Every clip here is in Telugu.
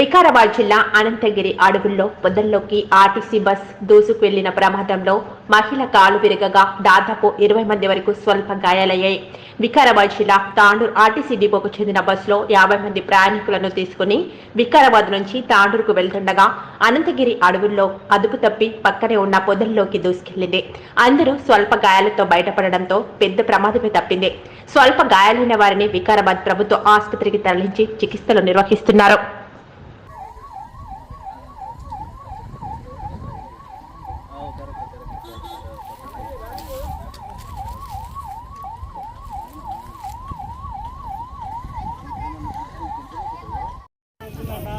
వికారాబాద్ జిల్లా అనంతగిరి అడవుల్లో పొదల్లోకి ఆర్టీసీ బస్ దూసుకు వెళ్ళిన ప్రమాదంలో మహిళ కాలు విరగగా దాదాపు ఇరవై మంది వరకు స్వల్ప గాయాలయ్యాయి. వికారాబాద్ జిల్లా తాండూరు ఆర్టీసీ డిపోకు చెందిన బస్సులో యాభై మంది ప్రయాణికులను తీసుకుని వికారాబాద్ నుంచి తాండూరుకు వెళ్తుండగా అనంతగిరి అడవుల్లో అదుపు తప్పి పక్కనే ఉన్న పొదల్లోకి దూసుకెళ్ళింది. అందరూ స్వల్ప గాయాలతో బయటపడడంతో పెద్ద ప్రమాదమే తప్పింది. స్వల్ప గాయాలైన వారిని వికారాబాద్ ప్రభుత్వ ఆసుపత్రికి తరలించి చికిత్సలు నిర్వహిస్తున్నారు.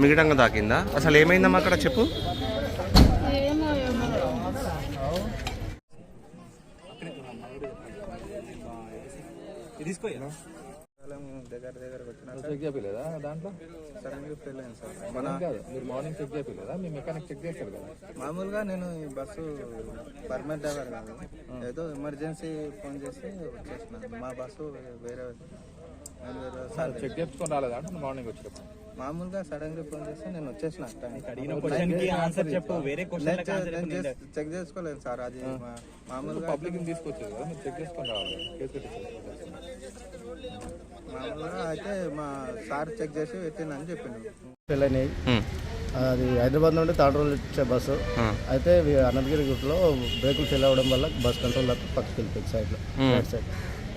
మిగటంగా తాకిందా? అసలు ఏమైందమ్మా అక్కడ చెప్పు. దగ్గర దగ్గర చెక్ చేయలేదా దాంట్లో? సడన్గా ఫెయిల్ అయింది సార్. మనం మీరు మార్నింగ్ చెక్ చేయలేదా మీ మెకానిక్ చెక్ చేస్తారు కదా. మామూలుగా నేను ఈ బస్సు పర్మనెంట్ డ్రైవర్ కాదు. ఏదో ఎమర్జెన్సీ ఫోన్ చేసి వచ్చేసిన మా బస్సు వేరే సార్ చెక్ చేసుకొని రాలేదా? మార్నింగ్ వచ్చేటప్పుడు. మామూలుగా సడన్గా ఫోన్ చేస్తే నేను వచ్చేసిన. చెక్ చేసుకోలేదు సార్ అది మామూలుగా పబ్లిక్ తీసుకొచ్చేది చెక్ చేసుకొని రావాలి. మామూలుగా అయితే మా సార్ చెక్ చేసి పెట్టిందని అయినాయి ఉమ్, అది హైదరాబాద్ నుండి తాడరోలు వచ్చే బస్సు. అయితే అనంతగిరి గుట్లో బ్రేకులు ఫెయిల్ అవ్వడం వల్ల బస్ కంట్రోల్ పక్కకి వెళ్ళిపోయింది సైడ్లో. రైట్ సైడ్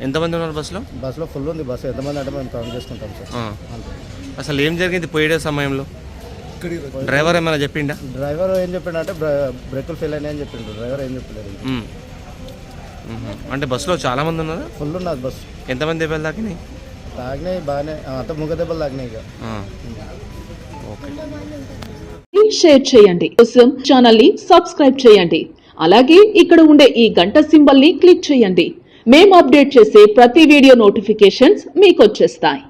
ఎంతమంది ఉన్నారు బస్సులో? బస్సులో ఫుల్ ఉంది బస్సు. ఎంతమంది అంటే మేము కౌంట్ చేసుకుంటాం సార్. అంతే. అసలు ఏం జరిగింది పోయే సమయంలో? డ్రైవర్ ఏమైనా చెప్పిండా? డ్రైవర్ ఏం చెప్పిండంటే బ్రే- బ్రేకులు ఫెయిల్ అయినాయని చెప్పిండు. డ్రైవర్ ఏం చెప్పలేదు. అంటే బస్సులో చాలా మంది ఉన్నారు? ఫుల్ ఉన్నది బస్సు. ఎంతమంది దెబ్బలు తాకినాయి? తాగినాయి బాగానే అంత ముగ దెబ్బలు తాగినాయి ఇక. ఆ, ఓకే. ప్లీజ్ షేర్ చేయండి. కోసం ఛానల్ని సబ్స్క్రైబ్ చేయండి. అలాగే ఇక్కడ ఉండే ఈ గంట సింబల్ని క్లిక్ చేయండి. మేము అప్డేట్ చేసే ప్రతి వీడియో నోటిఫికేషన్స్ మీకు వచ్చేస్తాయి.